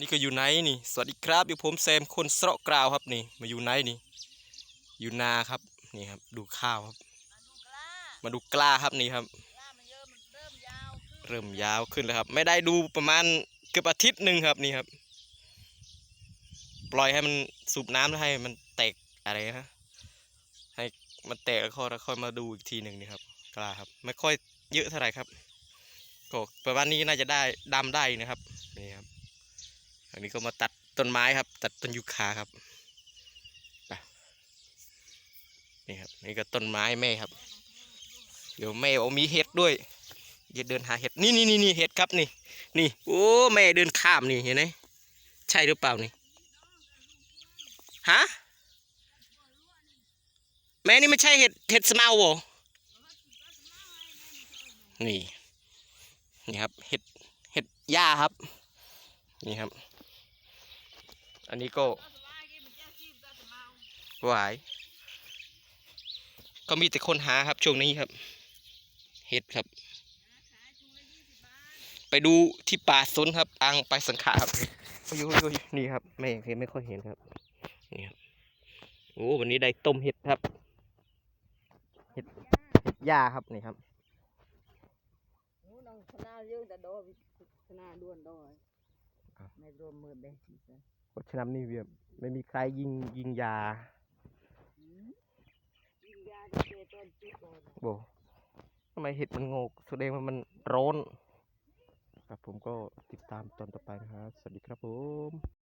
นี่ก็อยู่ไหนนี่สวัสดีครับอยู่ผมแซมคนเสระกราวครับนี่ มาอยู่ไหนนี่อยู่นาครับนี่ครับ ดูข้าวครับ มาดูกล้าครับนี่ครับ เริ่มยาวขึ้นแล้วครับ ไม่ได้ดูประมาณเกือบอาทิตย์หนึ่งครับนี่ครับ ปล่อยให้มันสูบน้ำแล้วให้มันแตกอะไรนะให้มันแตกแล้วค่อยแล้วค่อยมาดูอีกทีหนึ่งนี่ครับกล้าครับ ไม่ค่อยเยอะเท่าไหร่ครับก็ประมาณนี้น่าจะได้ดำได้นะครับนี่ครับ อันนี้ก็มาตัดต้นไม้ครับ ตัดต้นยูคาครับนี่ครับนี่ก็ต้นไม้แม่ครับ เดี๋ยวแม่เอามีเห็ดด้วยเดี๋ยวเดินหาเห็ดนี่นี่นี่นี่เห็ดครับนี่นี่โอ้แม่เดินข้ามนี่เห็นไหมใช่หรือเปล่านี่ฮะแม่นี่ไม่ใช่เห็ดเห็ดสมาโวนี่นี่ครับเห็ดเห็ดหญ้าครับ นี่ครับ อันนี้ก็หวาย ก็มีแต่คนหาครับช่วงนี้ครับ เห็ดครับ ไปดูที่ป่าสนครับอ่างไปสังขะครับโอ้ยโอ้ยนี่ครับ ไม่เห็นไม่ค่อยเห็นครับนี่ครับโอ้วันนี้ได้ต้มเห็ดครับ เห็ดเห็ดหญ้าครับนี่ครับหนูน้องชนะเยอะแต่ดอชนะด้วนดอย ไม่รวมมือเด้ที่จะเพราะฉะนั้นนี่เวียไม่มีใครยิงยิงยาหืมยิงยาจะเจอต้นจุดก่อนโบทำไมเห็ดมันโงกแสดงว่ามันร้อนครับผมก็ติดตามตอนต่อไปนะครับ สวัสดีครับผม